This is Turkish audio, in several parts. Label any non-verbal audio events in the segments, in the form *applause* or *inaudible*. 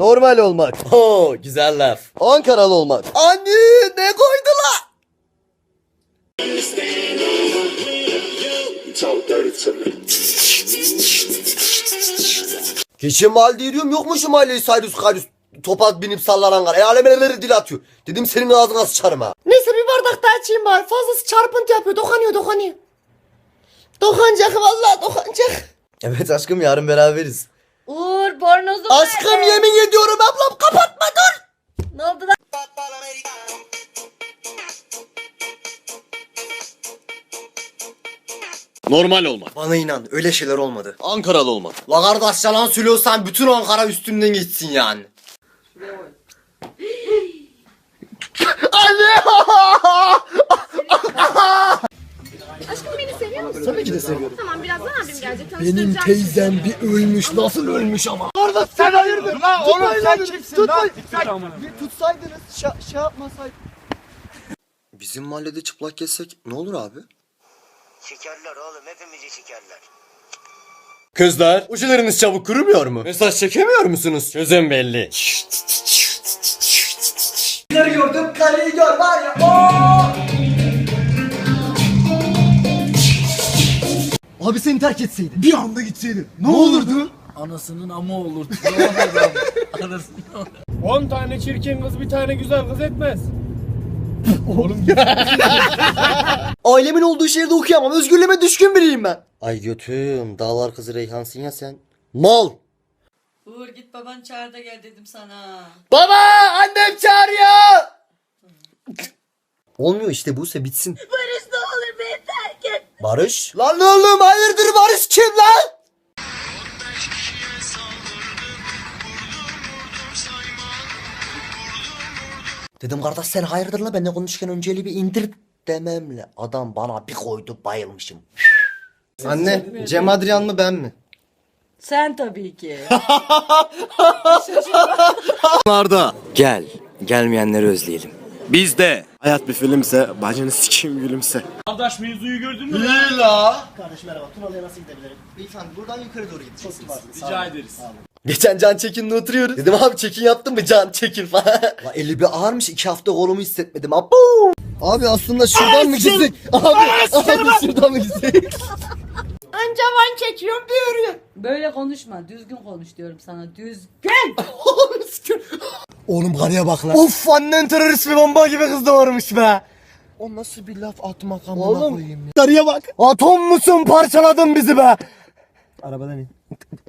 Normal olmak. *laughs* Oo güzel laf. Ankaralı olmak. Anne ne koydu la? Geçen mahallede yürüyorum yok mu şu mahalleyi Cyrus Karius topat binip sallanan kar. E alemeleri dil atıyor. Dedim senin ağzına sıçarım ha. Neyse bir bardak daha içeyim bari. Fazlası çarpıntı yapıyor. Dokunuyor dokunuyor. Dokanacak vallahi dokanacak. Evet aşkım yarın beraberiz. Uğur bornozu Aşkım yemin ediyorum ablam kapatma dur. Ne oldu lan? Normal olmak. Bana inan öyle şeyler olmadı. Ankaralı olmak. La kardeş yalan söylüyorsan bütün Ankara üstümden geçsin yani. Aşkım beni seviyor musun? Tabii ki de seviyorum. Tamam birazdan abim gelecek. Benim tanıştıracağım teyzem bir ölmüş nasıl ölmüş ama. Sen hayırdır? Lan oğlum sen kimsin lan? Bir tutsaydınız şey, şey yapmasaydınız. Bizim mahallede çıplak gezsek ne olur abi? Şekerler oğlum hepimizi şekerler. Kızlar uçlarınız çabuk kurumuyor mu? Mesaj çekemiyor musunuz? Çözüm belli. gördüm kareyi gör var ya. Abi seni terk etseydi. Bir anda gitseydi. Ne, olurdu? Anasının amı olurdu. 10 tane çirkin kız bir tane güzel kız etmez. *laughs* Ailemin olduğu şehirde okuyamam. Özgürlüğüme düşkün biriyim ben. Ay götüm. Dağlar kızı Reyhansın ya sen. Mal. Uğur git baban çağır da gel dedim sana. Baba annem çağırıyor. Olmuyor işte Buse bitsin. Barış ne olur beni terk et. Barış? Lan oğlum hayırdır Barış kim lan? Dedim kardeş sen hayırdır la benimle konuşurken önceli bir indir dememle. Adam bana bir koydu bayılmışım. Anne Cem Adrian mı ben mi? Sen tabii ki. *laughs* Narda. Gel. Gelmeyenleri özleyelim. Bizde. Hayat bir filmse bacını sikeyim gülümse. Kardeş mevzuyu gördün mü? Kardeş merhaba Tunalı'ya nasıl gidebilirim? Beyefendi buradan yukarı doğru gideceksiniz. Rica ederiz. Geçen Can Çekin'le oturuyoruz. Dedim abi çekin yaptın mı Can Çekin falan. *laughs* La eli bir ağırmış iki hafta kolumu hissetmedim. Abu. Abi aslında şuradan mı gitsek? Abi, abi şuradan mı gitsek? *laughs* Anca van çekiyorum diyorum. Böyle konuşma. Düzgün konuş diyorum sana. Düzgün. *laughs* Oğlum karıya bak lan. Of annen terörist bir bomba gibi kız doğurmuş be. O nasıl bir laf atmak amına Oğlum, koyayım ya. Karıya bak. Atom musun parçaladın bizi be. Arabadan in.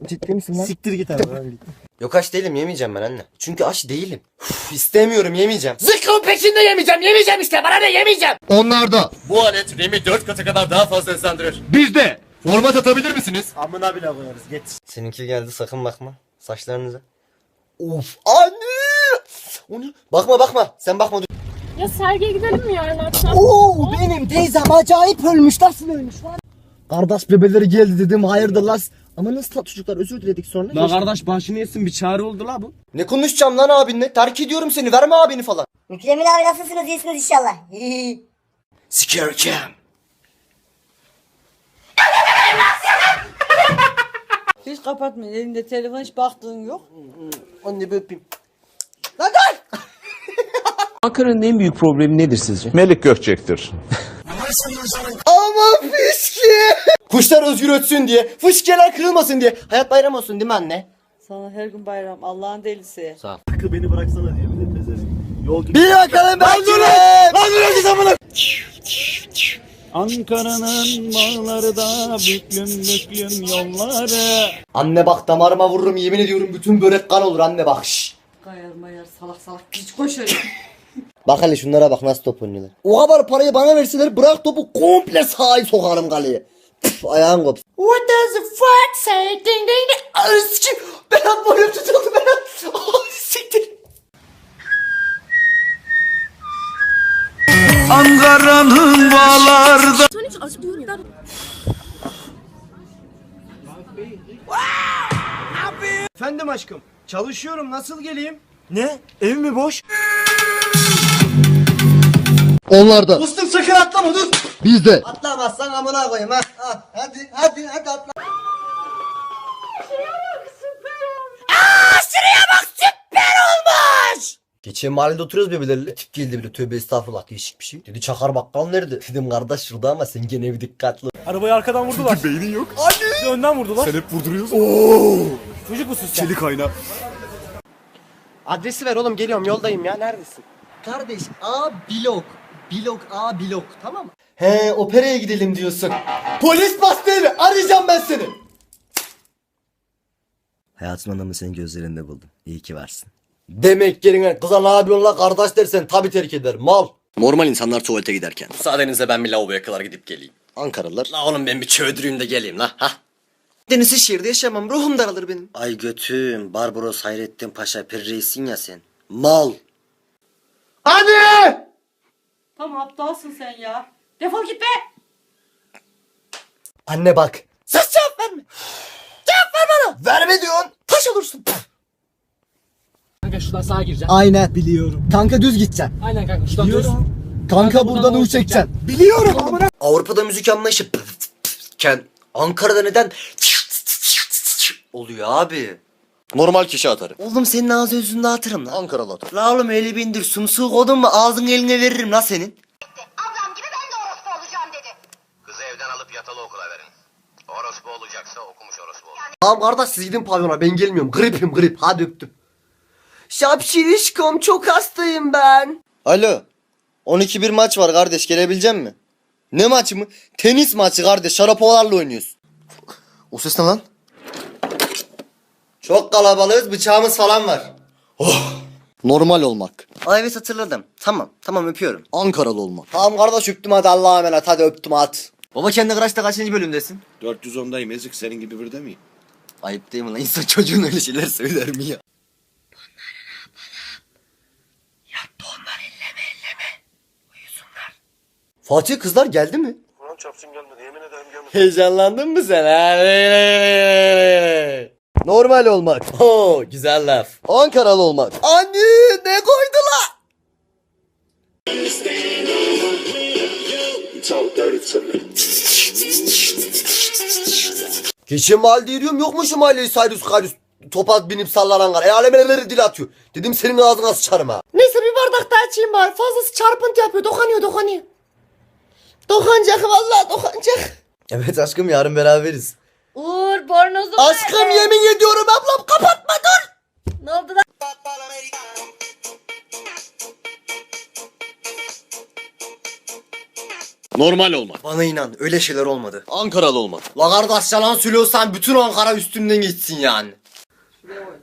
Ciddi misin lan? Siktir git arabadan git. Yok aç değilim yemeyeceğim ben anne. Çünkü aç değilim. Uf, istemiyorum yemeyeceğim. Zıkkım peşinde yemeyeceğim yemeyeceğim işte bana ne yemeyeceğim. Onlarda. Bu alet RAM'i 4 katı kadar daha fazla hızlandırır. Bizde. Format atabilir misiniz? Amına bile koyarız geç. Seninki geldi sakın bakma. Saçlarınıza. Of anne. O ne? Bakma bakma. Sen bakma. dur. Ya sergiye gidelim mi yarın akşam? Oo benim teyzem acayip ölmüş. Nasıl ölmüş lan? Kardeş bebeleri geldi dedim hayırdır las. Ama nasıl tatlı çocuklar özür diledik sonra. La kardeş başını yesin bir çare oldu la bu. Ne konuşacağım lan abinle? Terk ediyorum seni. Verme abini falan. Mükremin abi nasılsınız iyisiniz inşallah. *laughs* Scare Hiç kapatmayın. Elinde telefon hiç baktığın yok. Anne bir öpeyim. *laughs* Ankara'nın en büyük problemi nedir sizce? Melik Gökçek'tir. *laughs* Ama fışki. Kuşlar özgür ötsün diye. Fışkiyeler kırılmasın diye. Hayat bayram olsun değil mi anne? Sana her gün bayram. Allah'ın delisi. Hakkı beni bıraksana diye bir de pezevenk. Yol gibi. Bir bakalım ben? Lan dur önce zamana. Ankara'nın bağları da büklüm büklüm yolları. Anne bak damarıma vururum yemin ediyorum bütün börek kan olur anne bak şş. Kayar mayar salak salak piç koşuyor. *laughs* Bak hele şunlara bak nasıl top oynuyorlar. O kadar parayı bana verseler bırak topu komple sahayı sokarım kaleye. Püf, ayağın kopsun. What does the fuck say? Ding ding ding. Ay sikim. Berat boynum tutuldu Berat. Oh, siktir. Ankara'nın bağlarda. Efendim aşkım. Çalışıyorum nasıl geleyim? Ne? Ev mi boş? Onlarda. Dostum sakın atlama dur. Bizde. Atlamazsan amına koyayım ha. ha. Hadi hadi hadi atla. Aa şuraya bak süper. Geçen mahallede oturuyoruz birbirleriyle. Tip geldi bile tövbe estağfurullah değişik bir şey. Dedi çakar bakkal nerede? Dedim kardeş şurada ama sen gene bir dikkatli. Arabayı arkadan vurdular. Beynin yok. De önden vurdular. Sen hep vurduruyorsun. Çocuk musun sen? Çelik ayna. Adresi ver oğlum geliyorum yoldayım ya neredesin? Kardeş A blok. Blok A blok tamam mı? He operaya gidelim diyorsun. Polis bastı evi arayacağım ben seni. Hayatın anlamını senin gözlerinde buldum. İyi ki varsın. Demek yerine kıza ne yapıyorsun la kardeş dersen tabi terk eder mal. Normal insanlar tuvalete giderken. Müsaadenizle ben bir lavaboya kadar gidip geleyim. Ankaralılar. La oğlum ben bir çöldüreyim de geleyim la. Ha. Denizli şehirde yaşamam ruhum daralır benim. Ay götüm. Barbaros Hayrettin Paşa Pir Reis'in ya sen. Mal. Hadi! Tamam aptalsın sen ya. Defol git be. Anne bak. Ses cevap verme. Cevap ver bana. Verme diyorsun. Taş olursun. Kanka şuradan sağa gireceksin. Aynen. Biliyorum. Kanka düz gideceksin. Aynen kanka şuradan Biliyorum. Kanka buradan U çekeceksin. Biliyorum amına. Avrupa'da müzik anlayışı ken Ankara'da neden oluyor abi? Normal kişi atarım. Oğlum senin ağzı yüzünde atırım lan. Ankaralı atarım. La oğlum eli bindir sumsuğu kodun mu ağzını eline veririm la senin. Ablam gibi ben de orospu olacağım dedi. Kızı evden alıp yatılı okula verin. Orospu olacaksa okumuş orospu olsun. Tamam kardeş siz gidin pavyona ben gelmiyorum. Gripim grip. Hadi öptüm. Şapşirişkom çok hastayım ben. Alo. 12 bir maç var kardeş gelebilecek mi? Ne maçı mı? Tenis maçı kardeş. Şarapovalarla oynuyoruz. O ses ne lan? Çok kalabalığız bıçağımız falan var. Oh. Normal olmak. Ay evet hatırladım. Tamam tamam öpüyorum. Ankaralı olmak. Tamam kardeş öptüm hadi Allah'a emanet hadi öptüm hadi. Baba kendi Kıraç'ta kaçıncı bölümdesin? 410'dayım ezik senin gibi bir de miyim? Ayıp değil mi lan? İnsan çocuğun öyle şeyler söyler mi ya? Fatih kızlar geldi mi? Ulan çapsın gelmedi yemin ederim gelmedi. Heyecanlandın mı sen? Normal olmak. *laughs* Oo, güzel laf. Ankaralı olmak. Anne ne koydular? Geçen mahallede yürüyorum yok mu şu mahalleyi Saydus Kaydus topaz binip sallanan kar. E alemeleri dil atıyor. Dedim senin ağzına sıçarım ha. Neyse bir bardak daha içeyim bari. Fazlası çarpıntı yapıyor. Dokanıyor dokanıyor. Dokanacak vallahi dokanacak. Evet aşkım yarın beraberiz. Uğur bornozu Aşkım yemin ediyorum ablam kapatma dur. Ne oldu lan? Normal olmak. Bana inan öyle şeyler olmadı. Ankaralı olmak. La kardeş yalan söylüyorsan bütün Ankara üstünden gitsin yani. Aşkım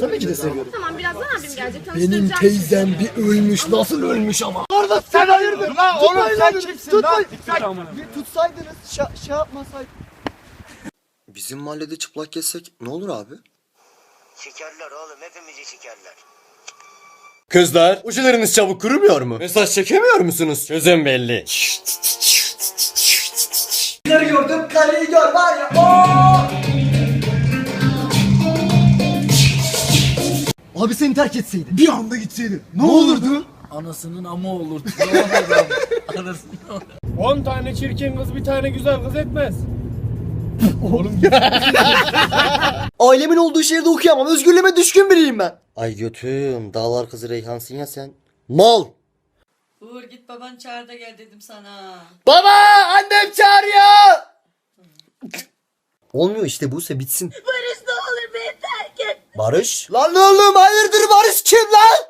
beni seviyor musun? Tabii ki de seviyorum. Tamam birazdan abim gelecek. Benim Tanıştıracağım. teyzem bir ölmüş. Nasıl ölmüş ama? Kardeş Sen hayırdır lan oğlum sen kimsin lan? Tutsaydınız şey, şey yapmasaydınız. Bizim mahallede çıplak gezsek ne olur abi? Şekerler oğlum hepimizi şekerler. Kızlar uçlarınız çabuk kurumuyor mu? Mesaj çekemiyor musunuz? Çözüm belli. gördüm kaleyi gör var ya. Abi seni terk etseydi. Bir anda gitseydi. Ne, olurdu? Anasının amı olur. 10 *laughs* tane çirkin kız bir tane güzel kız etmez. *laughs* Ailemin olduğu şehirde okuyamam. Özgürlüğüme düşkün biriyim ben. Ay götüm. Dağlar kızı Reyhansın ya sen. Mal. Uğur git baban çağır da gel dedim sana. Baba annem çağırıyor. Olmuyor işte Buse bitsin. Barış ne olur beni terk et. Barış? Lan oğlum hayırdır Barış kim lan?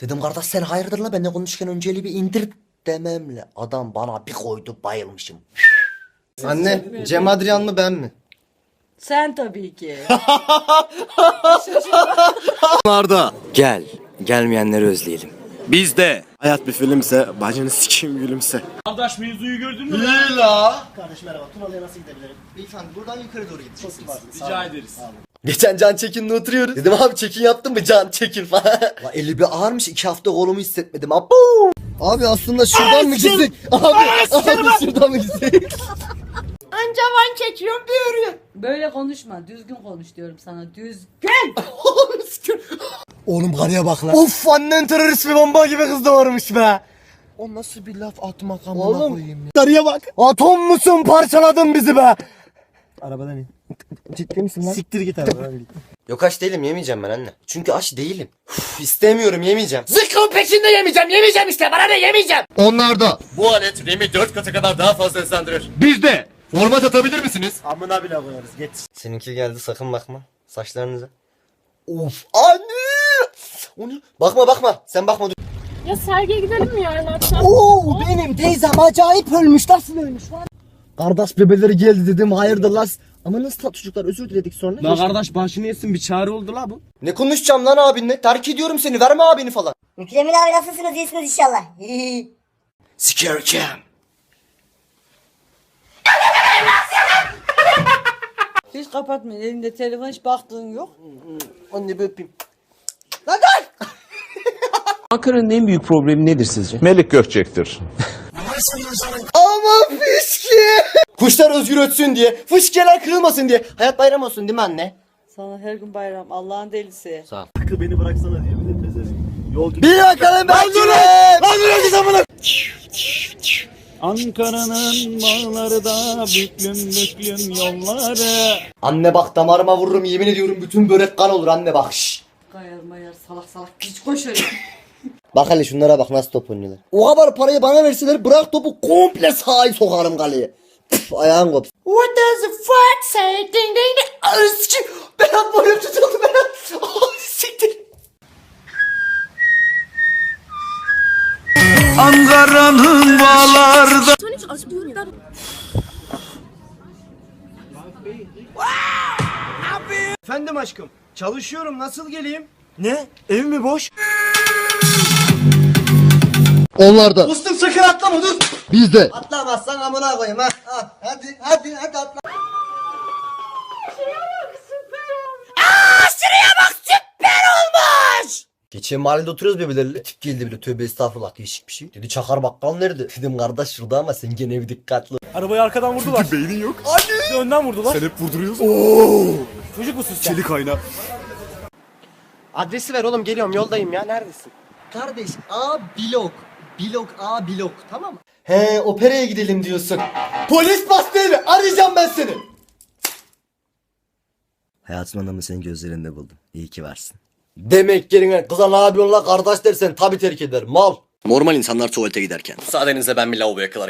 Dedim kardeş sen hayırdır la benimle konuşurken önceli bir indir dememle. Adam bana bir koydu bayılmışım. *laughs* Anne Cem Adrian mı ben mi? Sen tabii ki. *laughs* Narda. Gel. Gelmeyenleri özleyelim. Bizde. Hayat bir filmse bacını sikeyim gülümse. Kardeş mevzuyu gördün mü? Kardeş merhaba. Tunalı'ya nasıl gidebilirim? Beyefendi buradan yukarı doğru gideceksiniz. Rica ederiz. Geçen Can Çekin'le oturuyoruz. Dedim abi çekin yaptın mı Can Çekin falan. La eli bir ağırmış iki hafta kolumu hissetmedim. Abu. Abi aslında şuradan mı gitsek? Abi, abi şuradan mı gitsek? Anca van çekiyorum bir örüyor. Böyle konuşma. Düzgün konuş diyorum sana. Düzgün. *laughs* Oğlum karıya bak lan. Of annen terörist bir bomba gibi kız doğurmuş be. O nasıl bir laf atmak amına Oğlum. koyayım ya. Karıya bak. Atom musun parçaladın bizi be. Arabadan in. Ciddi misin lan? Siktir git arabadan git. Yok aç değilim yemeyeceğim ben anne. Çünkü aç değilim. Uf, istemiyorum yemeyeceğim. Zıkkım peşinde yemeyeceğim yemeyeceğim işte bana ne yemeyeceğim. Onlarda. Bu alet RAM'i 4 katı kadar daha fazla hızlandırır. Bizde. Format atabilir misiniz? Amına bile koyarız geç. Seninki geldi sakın bakma. Saçlarınıza. Of anne. O ne? Bakma bakma. Sen bakma dur. Ya sergiye gidelim mi yarın akşam? Oo benim teyzem acayip ölmüş. Nasıl ölmüş lan? Kardeş bebeleri geldi dedim hayırdır las. Ama nasıl tatlı çocuklar özür diledik sonra. La kardeş başını yesin bir çare oldu la bu. Ne konuşacağım lan abinle? Terk ediyorum seni. Verme abini falan. Mükremin abi nasılsınız iyisiniz inşallah. *laughs* Sikerken. Kapatmayın. Elinde telefon hiç baktığın yok. Anne bir öpeyim. *laughs* Ankara'nın en büyük problemi nedir sizce? Melik Gökçek'tir. *laughs* Ama fışki. Kuşlar özgür ötsün diye. Fışkiyeler kırılmasın diye. Hayat bayram olsun değil mi anne? Sana her gün bayram. Allah'ın delisi. Beni bıraksana diye bir de pezevenk. Yol Bir bakalım ben Lan Ankara'nın bağları da büklüm büklüm yolları. Anne bak damarıma vururum yemin ediyorum bütün börek kan olur anne bak. Şşş. Kayar mayar salak salak hiç koşuyor. *laughs* Bak hele şunlara bak nasıl top oynuyorlar. O kadar parayı bana verseler bırak topu komple sahayı sokarım kaleye. Püf, ayağım kopsun. What does the fuck say? Ding ding ding. Berat boynum tutuldu Berat. Oh, siktir. Ankara'nın bağlarda. Efendim aşkım çalışıyorum nasıl geleyim? Ne? Ev mi boş? Onlarda. Dostum sakın atlama dur. Bizde. Atlamazsan amına koyayım ha. ha. Hadi hadi hadi atla. Geçen mahallede oturuyoruz birbirleriyle. Tip geldi bile tövbe estağfurullah değişik bir şey. Dedi çakar bakkal nerede? Dedim kardeş şurada ama sen gene bir dikkatli. ol." Arabayı arkadan vurdular. Beynin yok. Bir de önden vurdular. Sen hep vurduruyorsun. Çocuk musun sen? Çelik ayna. Adresi ver oğlum geliyorum yoldayım ya neredesin? Kardeş A blok. Blok A blok tamam mı? He operaya gidelim diyorsun. Polis bastı evi arayacağım ben seni. Hayatın anlamını senin gözlerinde buldum. İyi ki varsın. Demek yerine kıza ne yapıyorsun la kardeş dersen tabi terk eder mal. Normal insanlar tuvalete giderken. Müsaadenizle ben bir lavaboya kadar